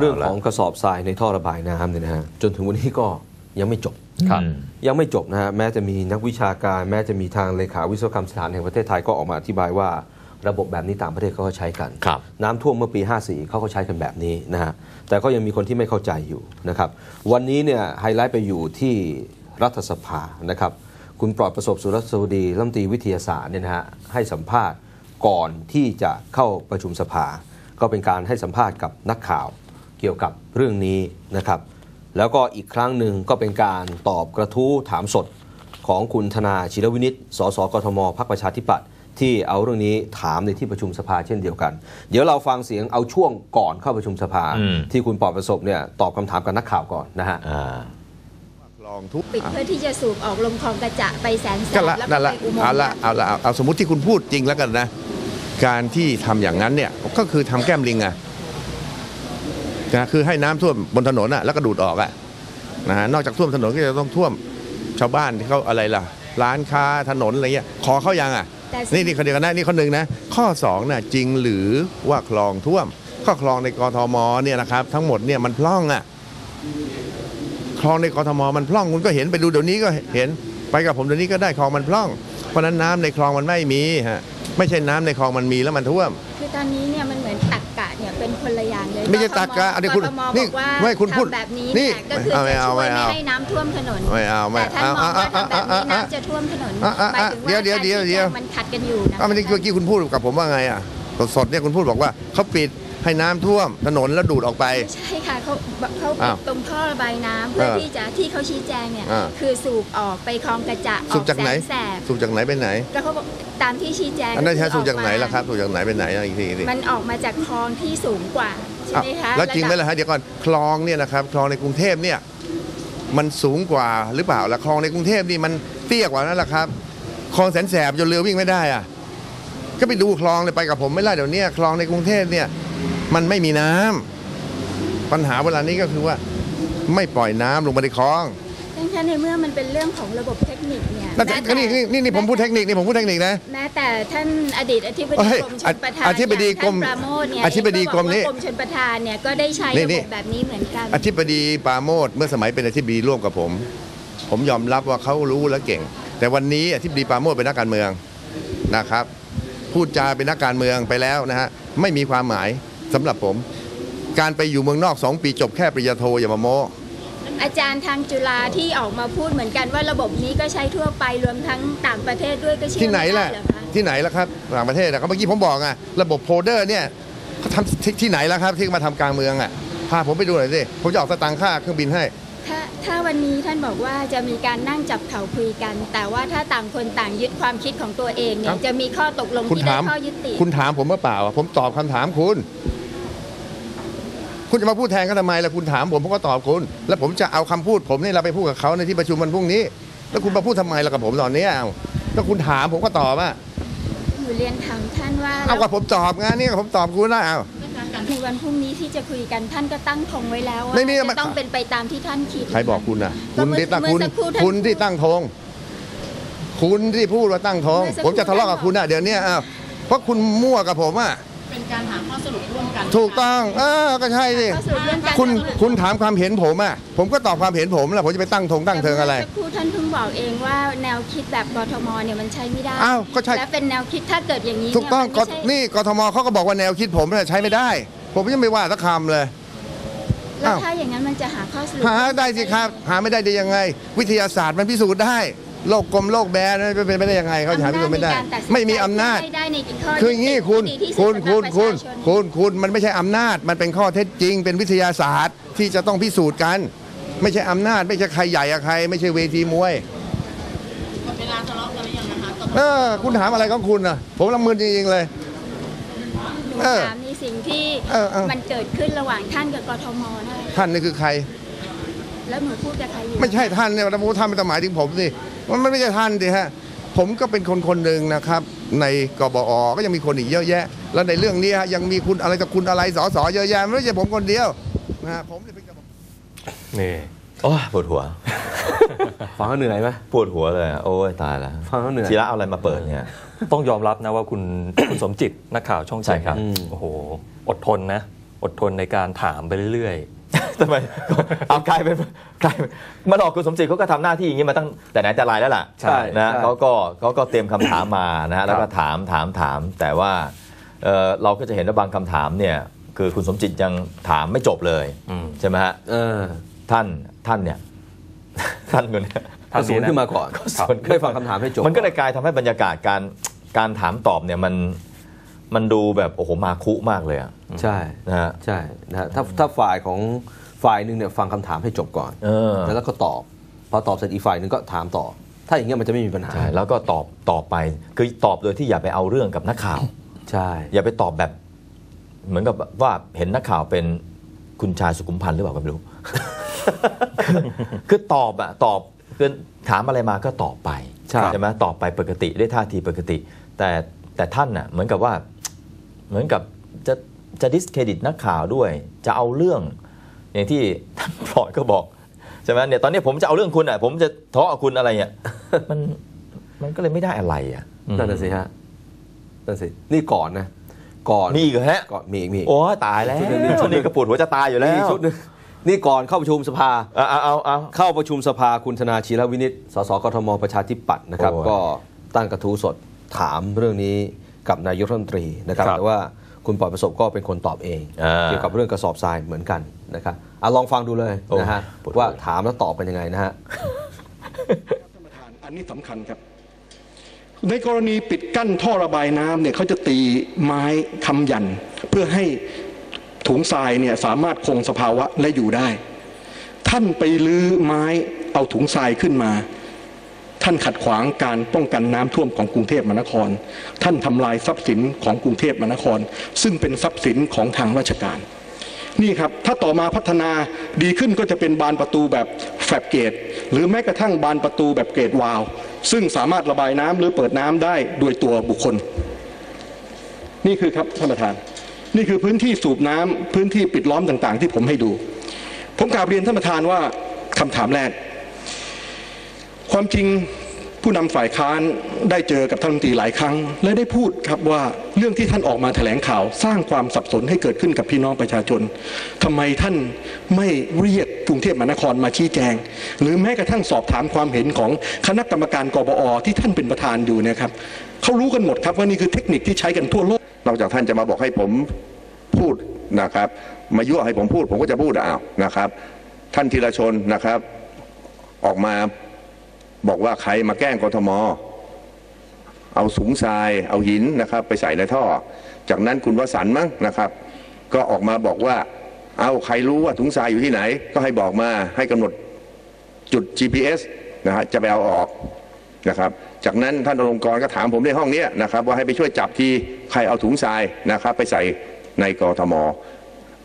เรื่องของกระสอบทรายในท่อระบายน้ำเนี่ยนะฮะจนถึงวันนี้ก็ยังไม่จบ ครับยังไม่จบนะฮะแม้จะมีนักวิชาการแม้จะมีทางเลขาวิศวกรรมสถานแห่งประเทศไทยก็ออกมาอธิบายว่าระบบแบบนี้ต่างประเทศเขาก็ใช้กัน ครับ น้ำท่วมเมื่อปี 54เขาก็ใช้กันแบบนี้นะฮะแต่ก็ยังมีคนที่ไม่เข้าใจอยู่นะครับ วันนี้เนี่ยไฮไลท์ไปอยู่ที่รัฐสภานะครับ คุณปลอดประสบสุรสวดีรัฐมนตรีวิทยาศาสตร์เนี่ยนะฮะให้สัมภาษณ์ก่อนที่จะเข้าประชุมสภา ก็เป็นการให้สัมภาษณ์กับนักข่าว เกี่ยวกับเรื่องนี้นะครับ แล้วก็อีกครั้งหนึ่งก็เป็นการตอบกระทู้ถามสดของคุณธนาชิรวินิตสสกทมพรรคประชาธิปัตย์ที่เอาเรื่องนี้ถามในที่ประชุมสภาเช่นเดียวกัน เดี๋ยวเราฟังเสียงเอาช่วงก่อนเข้าประชุมสภาอืมที่คุณปลอดประสบเนี่ยตอบคำถามกับนักข่าวก่อนนะฮะอ่าคลองทุกปิดเพื่อที่จะสูบออกลงคลองกระจะไปแสนแสก็บละแล้วนั่ก็นไปละอุโมงเอาค์ละเอาละเอาเอาสมมติที่คุณพูดจริงแล้วกันนะ การที่ทำอย่างนั้นเนี่ยก็คือทำแก้มลิงอะ นะคือให้น้ำท่วมบนถนนอะแล้วก็ดูดออกอะนะฮะนอกจากท่วมถนนก็จะต้องท่วมชาวบ้านที่เขาอะไรล่ะ ร้านค้าถนนอะไรเงี้ยขอเขายังอะแต่นี่นี่คนเดียวกันนะนี่ข้อหนึ่งนะข้อสองน่ะจริงหรือว่าคลองท่วมข้อคลองในกทมเนี่ยนะครับ ทั้งหมดเนี่ยมันพร่องอะคลองในกทมมันพร่องคุณก็เห็นไปดูเดี๋ยวนี้ก็เห็นไปกับผมเดี๋ยวนี้ก็ได้คลองมันพร่อง เพราะฉะนั้นน้ำในคลองมันไม่มีฮะไม่ใช่น้ำในคลองมันมีแล้วมันท่วม คือตอนนี้เนี่ยมัน ไม่ใช่ตักกะอันนี้คุณกทมนี่บอกว่าไม่คุณพูดทำแบบนี้นี่เนี่ยก็คือไม่จะเอาช่วไม่ยไม่เอาให้น้ำท่วมถนนไม่เอาไม่แต่ท่านมองว่าทำแบบนี้เอาเอาเอาเอาน้ำจะท่วมถนนอะอะหมายถึงว่าเดี๋ยวเดี๋ยวเดี๋ยวเดี๋ยวมันขัดกันอยู่นะอ้าวเมื่อกี้เมื่อกี้คุณพูดกับผมว่าไงอะสดๆเนี่ยคุณพูดบอกว่าเขาปิดให้น้ำท่วมถนนแล้วดูดออกไปไม่ใช่ค่ะเขาเขาปิอ้าดวตรงท่อระบายน้ำเพื่อเออที่จะที่เขาชี้แจงเนี่ยอ่าคือสูบออกไปคลองกระจะอสูอบกจากไหนแสนแสบสูบจากไหนไปไหนแล้วเขาบอกตามที่ชี้แจงอันนั้นใช้คือสูบจากไหนออมล่ะครับสูบจากไหนไปไหนอะอีกทีอีกทีมันออกมาจากคลองที่สูงกว่า ใช่ไหมคะอ้าวแล้วจริงไหมะดับล่ะฮะเดี๋ยวก่อนคลองเนี่ยนะครับคลองในกรุงเทพเนี่ยมันสูงกว่าหรือเปล่าล่ะคลองในกรุงเทพนี่มันเตี้ยกว่านั่นแหละครับคลองแสนแสบจนเรือวิ่งไม่ได้อะก็ไปดูคลองเลยไปกับผมไม่ได้เดี๋ยวเนี้คลองในกรุงเทพเนี่ยมันไม่มีน้ำปัญหาเวลานี้ก็คือว่าไม่ปล่อยน้ำลงมาในคลองดังนั้นในเมื่อมันเป็นเรื่องของระบบเทค นิคเนี่ยนั่นแม้แต่นี่นี่นี่นี่ผมพูดเทคนิคนี่ผมพูดเทคนิคนะ แม้แต่ท่านอดีตอธิบดีเฮ้ยกรมชลประทานอธิบดีกรมอย่างท่านปราโมทเนี่ยอธิบดีกรมนี้เองก็บอกว่ากรมชลประทานเนี่ยก็ได้ใช้นี่ระนี่ บบแบบนี้เหมือนกัน อธิบดีปราโมดเมื่อสมัยเป็นอธิบดีร่วมกับผม ผมยอมรับว่าเขารู้และเก่ง แต่วันนี้อธิบดีปราโมดเป็นนักการเมืองนะครับ พูดจาเป็นนักการเมืองไปแล้วนะฮะไม่มีความหมายสำหรับผม การไปอยู่เมืองนอกสองปีจบแค่ปริญญาโทอย่ามาโม้ อาจารย์ทางจุฬาที่ออกมาพูดเหมือนกันว่าระบบนี้ก็ใช้ทั่วไปรวมทั้งต่างประเทศด้วยก็เชื่อที่ไหนม่ล่ะด้เรอคะที่ไหนล่ะครับต่างประเทศอะก็เมื่อกี้ผมบอกอะระบบโพลเดอร์เนี่ยเขาทำที่ที่ไหนล่ะครับ ที่มาทำกลางเมืองอะพาผมไปดูหน่อยสิผมจะออกสตางค์ค่าเครื่องบินให้ ถ้าถ้าวันนี้ท่านบอกว่าจะมีการนั่งจับเข่าคุยกัน แต่ว่าถ้าต่างคนต่างยึดความคิดของตัวเองเนี่ยครับจะมีข้อตกลงคุณที่ได้ถามข้อยุติ คุณถามผมเมื่อเปล่าอะผมตอบคำถามคุณ คุณจะมาพูดแทนกันทำไมล่ะคุณถามผมผมก็ตอบคุณ แล้วผมจะเอาคำพูดผมนี่เราไปพูดกับเขาในที่ประชุมวันพรุ่งนี้ แล้วคุณมาพูดทำไมล่ะกับผมตอนนี้เอาก็คุณถามผมก็ตอบอะหนูเรียนถามท่านว่าเอากับผมตอบงานนี่ผมตอบคุณนะเอาในวันพรุ่งนี้ที่จะคุยกันท่านก็ตั้งธงไว้แล้วว่าไม่มีมันจะต้องเป็นไปตามที่ท่านคิดใครบอกคุณนะก็คุณเมื่อที่ตั้งเมื่คุอณสักรู่ท่านคุณที่ตั้งธงคุณที่พูดว่าตั้งธงเมื่อสักครู่ผมจะทะเลาะกับคุณอะเดี๋ยวนี้อ้าวเพราะคุณมั่วกับผมอะ เป็นการหาข้อสรุปร่วมกันถูกต้อง เออก็ใช่สิก็สรุปเรื่องการคุณคุณถามความเห็นผมอะผมก็ตอบความเห็นผมแล้วผมจะไปตั้งธงตั้งเทิงอะไรแต่มื่สักครู่ท่านเพิ่งบอกเองว่าแนวคิดแบบกทมเนี่ยมันใช้ไม่ได้อ้าวก็ใช่ และเป็นแนวคิดถ้าเกิดอย่างนี้ถูกต้องเนี่ยกมันฎไม่ใช่นี่กทมเขาก็บอกว่าแนวคิดผมเนี่ยใช้ไม่ได้ ผมยังไม่ว่าสักคำเลย แล้วอ้าว ถ้าอย่างนั้นมันจะหาข้อสรุปหาได้สิครับ หาไม่ได้ได้ยังไง วิทยาศาสตร์มันพิสูจน์ได้ โลกกลมโลกแบนมันเป็นไปได้ยังไงเขาจะหาพิสูจน์ไม่ได้ ไม่มีอำนาจ ไม่ได้ในข้อคืออย่างนี้คุณที่ดีที่สุคุดณสำหรับคุณประคุณชาชนคุณคุณมันไม่ใช่อำนาจ มันเป็นข้อเท็จจริง เป็นวิทยาศาสตร์ที่จะต้องพิสูจน์กัน ไม่ใช่อำนาจ ไม่ใช่ใครใหญ่อะใคร ไม่ใช่เวทีมวยหมดเวลาทะเลาะกันหรือยังนะคะตกลงเออคุณถามอะไรของคุณอะผมลำมึนจริงๆเลยหนูเออถามในสิ่งที่เออเออมันเกิดขึ้นระหว่างท่านกับกทมนะท่านนี่คือใคร แล้วหนูพูดกับใครอยู่ไม่ใช่ท่านเนี่ยท่านท่านไม่ต้องหมายถึงผมสิ มันไม่ใช่ท่านดิฮะผมก็เป็นคนคนหนึ่งนะครับ ในกบอก็ยังมีคนอีกเยอะแยะ แล้วในเรื่องนี้ฮะยังมีคุณอะไรกับคุณอะไรสอสอเยอะแยะไม่ใช่ผมคนเดียวนะฮะผมเนี่ยเป็นกบนี่โอ้ยปวดหัว ฟังแล้วเหนื่อยไหมปวดหัวเลยอะโอ้ยตายแล้วฟังแล้วเหนื่อยทีละเอาอะไรมาเปิดเนี่ยต้องยอมรับนะว่าคุณคุณสมจิตนักข่าวช่องใช่เจ็ดครับอืมโอ้โหอดทนนะ อดทนในการถามไปเรื่อย ทำไมเอากลายเป็นกลายเป็นมาหลอกคุณสมจิตเขาก็ทำหน้าที่อย่างนี้มาตั้งแต่ไหนแต่ไรแล้วล่ะใช่นะใช่เขาก็เขาก็เตรียมคำถามมานะฮะแล้วก็ถามถามถาม แต่ว่าเอ่อเราก็จะเห็นว่าบางคำถามเนี่ยคือคุณสมจิตยังถามไม่จบเลยอืมใช่ไหมฮะเออท่านท่านเนี่ยท่านคนเนี้ยท่านก็สวนนี้นะขึ้นมาก่อนก็สวนขึ้นมาไม่ฟังคำถามให้จบมันก็เลยกลายทำให้บรรยากาศการการถามตอบเนี่ยมัน มันดูแบบโอ้โหมาคุมากเลยอะใช่นะฮะใช่นะฮะถ้าถ้าฝ่ายของฝ่ายหนึ่งเนี่ยฟังคำถามให้จบก่อนเออแล้วก็ตอบพอตอบเสร็จอีกฝ่ายหนึ่งก็ถามต่อ ถ้าอย่างเงี้ยมันจะไม่มีปัญหาใช่แล้วก็ตอบตอบไป คือตอบโดยที่อย่าไปเอาเรื่องกับนักข่าว ใช่ อย่าไปตอบแบบ เหมือนกับว่าเห็นนักข่าวเป็นคุณชายสุขุมพันธ์หรือเปล่าก็ไม่รู้ คือคือตอบอะตอบคือถามอะไรมาก็ตอบไปใช่ไหมตอบไปปกติด้วยท่าทีปกติ แต่ แต่ท่านน่ะเหมือนกับว่าเหมือนกับจะจะดิสเครดิตนักข่าวด้วย จะเอาเรื่องอย่างที่ท่านพลอยก็บอกใช่ไหมเนี่ยตอนนี้ผมจะเอาเรื่องคุณอะ ผมจะท้อกับคุณอะไรเนี่ยมันมันก็เลยไม่ได้อะไรอะนั่นน่ะสิฮะนั่นสินี่ก่อนนะก่อนมีอีกเหรอฮะก่อนมีอีกมีอีกโอ้ยตายแล้วชุดหนึ่งชุดนี้ก็ปวดหัวจะตายอยู่แล้มีวชุดหนึงนี่ก่อนเข้าประชุมสภาเอาเอาเอาเอาเข้าประชุมสภาคุณธนาชีรวินิตสสกทมประชาธิปัตย์นะครับโอ้ยก็ตั้งกระทู้สด ถามเรื่องนี้กับนายกรัฐมนตรีนะครับครับแต่ว่าคุณปล่อยประสบก็เป็นคนตอบเองอ่าเกี่ยวกับเรื่องกระสอบทรายเหมือนกันนะครับอะลองฟังดูเลยโอ้นะฮะปวดหัวว่าถามแล้วตอบเป็นยังไงนะฮะท่านประธานอันนี้สำคัญครับ ในกรณีปิดกั้นท่อระบายน้ำเนี่ยเขาจะตีไม้คำยัน เพื่อให้ถุงทรายเนี่ยสามารถคงสภาวะและอยู่ได้ ท่านไปลื้อไม้เอาถุงทรายขึ้นมา ท่านขัดขวางการป้องกันน้ำท่วมของกรุงเทพมหานคร ท่านทำลายทรัพย์สินของกรุงเทพมหานคร ซึ่งเป็นทรัพย์สินของทางราชการ นี่ครับ ถ้าต่อมาพัฒนาดีขึ้นก็จะเป็นบานประตูแบบแฟบเกต หรือแม้กระทั่งบานประตูแบบเกตวาลวซึ่งสามารถระบายน้ำหรือเปิดน้ำได้โดยตัวบุคคล นี่คือครับท่านประธาน นี่คือพื้นที่สูบน้ำพื้นที่ปิดล้อมต่างๆ ที่ผมให้ดู ผมกราบเรียนท่านประธานว่าคำถามแรก ความจริงผู้นำฝ่ายค้านได้เจอกับท่านรัฐมนตรีหลายครั้ง และได้พูดครับว่าเรื่องที่ท่านออกมาแถลงข่าว สร้างความสับสนให้เกิดขึ้นกับพี่น้องประชาชนทำไมท่านไม่เรียกกรุงเทพมหานครมาชี้แจง หรือแม้กระทั่งสอบถามความเห็นของคณะกรรมการกบอที่ท่านเป็นประธานอยู่นะครับเขารู้กันหมดครับว่านี่คือเทคนิคที่ใช้กันทั่วโลกนอกจากท่านจะมาบอกให้ผมพูดนะครับ มายั่วให้ผมพูดผมก็จะพูดอ้าวนะครับ ท่านธีรชนนะครับ ออกมา บอกว่าใครมาแกล้งกทม เอาสูงทราย เอาหินนะครับ ไปใส่ในท่อ จากนั้นคุณวสันต์มั้งนะครับ ก็ออกมาบอกว่า เอาใครรู้ว่าถุงทรายอยู่ที่ไหน ก็ให้บอกมาให้กำหนดจุด GPS นะฮะจะไปเอาออกนะครับ จากนั้นท่านอลงกรก็ถามผมในห้องเนี้ยนะครับ ว่าให้ไปช่วยจับทีใครเอาถุงทรายนะครับ ไปใส่ในกทม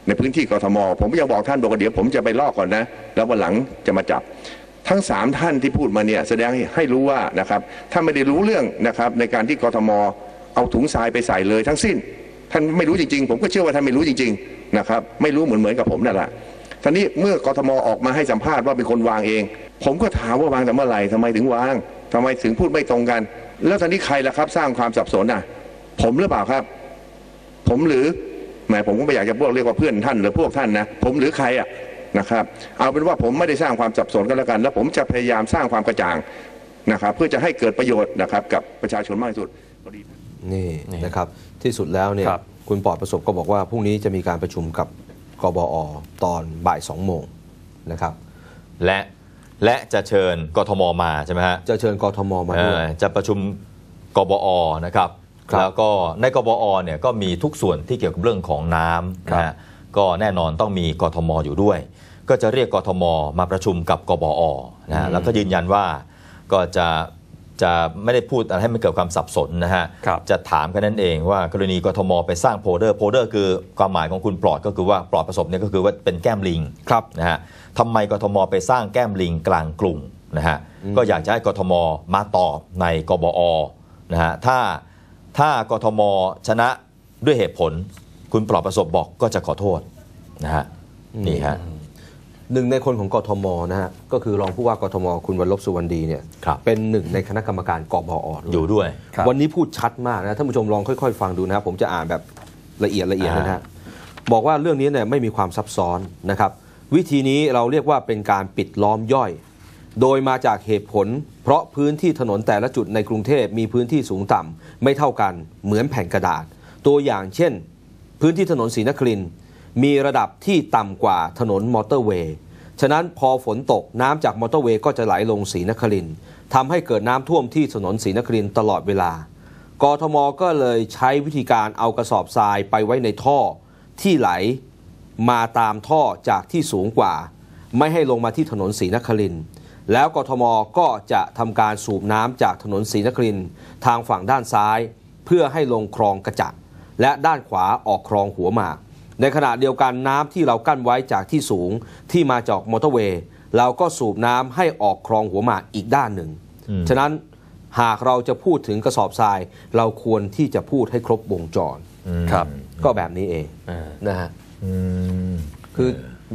ในพื้นที่กทม ผมก็ยังบอกท่านบอกว่าเดี๋ยวผมจะไปลอกก่อนนะ แล้ววันหลังจะมาจับ ทั้งสามท่านที่พูดมาเนี่ยแสดงให้รู้ว่านะครับท่าไม่ได้รู้เรื่องนะครับในการที่กทมเอาถุงทรายไปใส่เลยทั้งสิ้น ท่านไม่รู้จริงๆ ผมก็เชื่อว่าท่านไม่รู้จริงๆนะครับไม่รู้เหมือนเหมือนกับผมนั่นแหละทีนี้เมื่อกทมออกมาให้สัมภาษณ์ว่าเป็นคนวางเอง ผมก็ถามว่าวางแต่เมื่อไหร่ทำไมถึงวางทำไมถึงพูดไม่ตรงกัน แล้วตอนนี้ใครล่ะครับ สร้างความสับสนอะ ผมหรือเปล่าครับ ผมหรือแหมผมก็ไม่อยากจะพวกเรียกว่าเพื่อนท่านหรือพวกท่านนะผมหรือใครอะ นะครับ เอาเป็นว่าผมไม่ได้สร้างความสับสนกันแล้วกัน แล้วผมจะพยายามสร้างความกระจ่างนะครับ เพื่อจะให้เกิดประโยชน์นะครับกับประชาชนมากที่สุดนี่นะครับที่สุดแล้วเนี่ยครับคุณปลอดประสบก็บอกว่าพรุ่งนี้จะมีการประชุมกับกบอตอนบ่ายสองโมงนะครับ และและจะเชิญกทมมาใช่ไหมฮะจะเชิญกทมมาด้วยเอ่อจะประชุมกบอนะครับครับแล้วก็ในกบอเนี่ยก็มีทุกส่วนที่เกี่ยวกับเรื่องของน้ำครับนะฮะ ก็แน่นอนต้องมีกทมอยู่ด้วย ก็จะเรียกกทมมาประชุมกับกบอนะฮะแล้วก็ยืนยันว่าก็จะจะไม่ได้พูดอะไรให้มันเกิดความสับสนนะฮะครับจะถามกันนั่นเองว่ากรณีกทมไปสร้างโพลเดอร์ โพลเดอร์คือความหมายของคุณปลอดก็คือว่าปลอดประสบเนี่ยก็คือว่าเป็นแก้มลิงครับนะฮะทำไมกทมไปสร้างแก้มลิงกลางกรุงนะฮะ ก็อยากจะให้กทมมาตอบในกบอนะฮะ ถ้าถ้ากทมชนะด้วยเหตุผล คุณปลอดประสบบอกก็จะขอโทษนะฮะนี่ฮะหนึ่งในคนของกทมนะฮะก็คือรองผู้ว่ากทม คุณวันลบสุวรรณดีเนี่ยครับเป็นหนึ่งในคณะกรรมการกบอด้วยอยู่ด้วยครับวันนี้พูดชัดมากนะท่านผู้ชมลองค่อย ๆ ฟังดูนะครับผมจะอ่านแบบละเอียดละเอียดอ่านะฮะบอกว่าเรื่องนี้เนี่ยไม่มีความซับซ้อนนะครับ วิธีนี้เราเรียกว่าเป็นการปิดล้อมย่อย โดยมาจากเหตุผล เพราะพื้นที่ถนนแต่ละจุดในกรุงเทพมีพื้นที่สูงต่ำไม่เท่ากันเหมือนแผ่นกระดาษ ตัวอย่างเช่น พื้นที่ถนนศรีนครินมีระดับที่ต่ำกว่าถนนมอเตอร์เวย์ ฉะนั้นพอฝนตกน้ำจากมอเตอร์เวย์ก็จะไหลลงศรีนครินทำให้เกิดน้ำท่วมที่ถนนศรีนครินตลอดเวลากทมก็เลยใช้วิธีการเอากระสอบทรายไปไว้ในท่อ ที่ไหลมาตามท่อจากที่สูงกว่า ไม่ให้ลงมาที่ถนนศรีนครินแล้วกทมก็จะทำการสูบน้ำจากถนนศรีนครินทร์ทางฝั่งด้านซ้าย เพื่อให้ลงคลองกระจัก และด้านขวาออกคลองหัวหมาก ในขณะเดียวกันน้ำที่เรากั้นไว้จากที่สูงที่มาจากมอเตอร์เวย์เราก็สูบน้ำให้ออกคลองหัวหมากอีกด้านหนึ่ง ฉะนั้นหากเราจะพูดถึงกระสอบทราย เราควรที่จะพูดให้ครบวงจรครับ ก็แบบนี้เองอ่านะฮะอืมคือ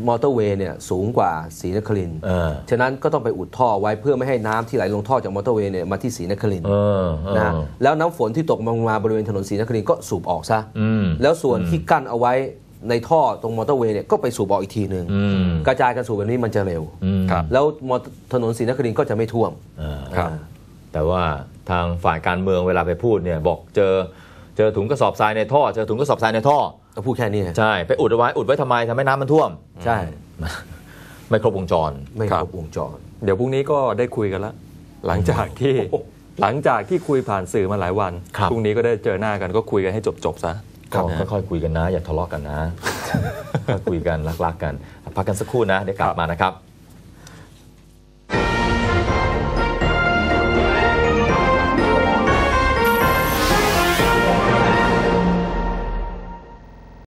มอเตอร์เวย์เนี่ยสูงกว่าศรีนครินทร์เออ ฉะนั้นก็ต้องไปอุดท่อไว้เพื่อไม่ให้น้ำที่ไหลลงท่อจากมอเตอร์เวย์เนี่ยมาที่ศรีนครินทร์เออเออนะฮะแล้วน้ำฝนที่ตกลงมาบริเวณถนนศรีนครินทร์ก็สูบออกซะ อืม แล้วส่วนที่กั้นเอาไว้ในท่อตรงมอเตอร์เวย์เนี่ยก็ไปสูบออกอีกทีหนึ่งอืม กระจายกันสูบแบบนี้มันจะเร็ว อืมครับ แล้วมอถนนศรีนครินทร์ก็จะไม่ท่วม เออครับ แต่ว่าทางฝ่ายการเมืองเวลาไปพูดเนี่ยบอกเจอเจอถุงกระสอบทรายในท่อ เจอถุงกระสอบทรายในท่อ ก็พูดแค่นี้ใช่ ไปอุดเอาไว้อุดไว้ทำไมทำให้น้ำมันท่วม ใช่ ไม่ครบวงจร ไม่ครัคบรบวงจร เดี๋ยวพรุ่งนี้ก็ได้คุยกันแล้วหลังจากที่หลังจากที่คุยผ่านสื่อมาหลายวันครับพรุ่งนี้ก็ได้เจอหน้ากันก็คุยกันให้จบๆซะก็นะค่อยๆคุยกันนะ อย่าทะเลาะกันนะค่อยคุยกันรักๆกัน พักกันสักครู่นะเดี๋ยวกลับมานะครับ